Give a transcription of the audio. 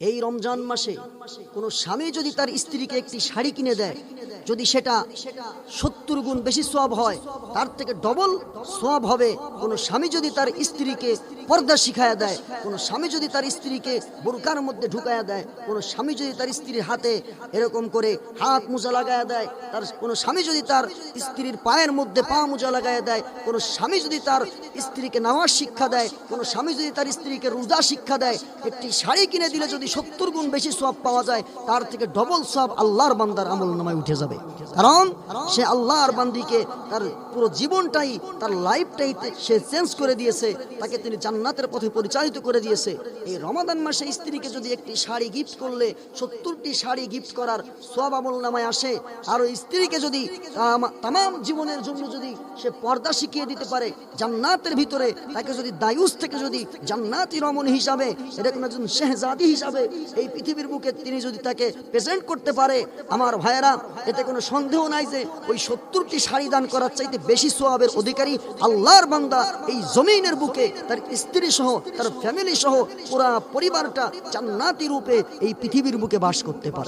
এই রমজান মাসে কোনো স্বামী যদি তার স্ত্রীকে একটি শাড়ি কিনে দেয়, যদি সেটা সত্তর গুণ বেশি সব হয়, তার থেকে ডবল সব হবে। কোনো স্বামী যদি তার স্ত্রীকে পর্দা শিখায়া দেয়, কোনো স্বামী যদি তার স্ত্রীকে বোরকার মধ্যে ঢুকায়া দেয়, কোনো স্বামী যদি তার স্ত্রীর হাতে এরকম করে হাত মোজা লাগায়া দেয়, তার কোনো স্বামী যদি তার স্ত্রীর পায়ের মধ্যে পা মোজা লাগায়া দেয়, কোনো স্বামী যদি তার স্ত্রীকে নামাজ শিক্ষা দেয়, কোনো স্বামী যদি তার স্ত্রীকে রোজা শিক্ষা দেয়, একটি শাড়ি কিনে দিলে যদি সত্তর গুণ বেশি সব পাওয়া যায়, তার থেকে ডবল সব আল্লাহর বান্দার আমল নামায় উঠে যাবে। কারণ সে আল্লাহর বান্দিকে তার পুরো জীবনটাই, তার লাইফটাই সে চেঞ্জ করে দিয়েছে, তাকে তিনি জান্নাতের পথে পরিচালিত করে দিয়েছে। এই রমাদান মাসে স্ত্রীকে যদি একটি শাড়ি গিফট করলে, সত্তরটি শাড়ি গিফট করার সব আমল নামায় আসে, আর স্ত্রীকে যদি তাম জীবনের জন্য যদি সে পর্দা শিখিয়ে দিতে পারে, জান্নাতের ভিতরে তাকে যদি দায়ুস থেকে যদি জান্নাতি রমণী হিসাবে, এরকম একজন শেহজাদি হিসাবে এই পৃথিবীর বুকে তিনি যদি তাকে প্রেজেন্ট করতে পারে, আমার ভাইয়েরা, এতে কোনো সন্দেহ নাই যে ওই সত্তরটি শাড়ি দান করার চাইতে বেশি সোয়াবের অধিকারী আল্লাহর বান্দা এই জমিনের বুকে তার স্ত্রী সহ, তার ফ্যামিলি সহ পুরা পরিবারটা জান্নাতি রূপে এই পৃথিবীর বুকে বাস করতে পারে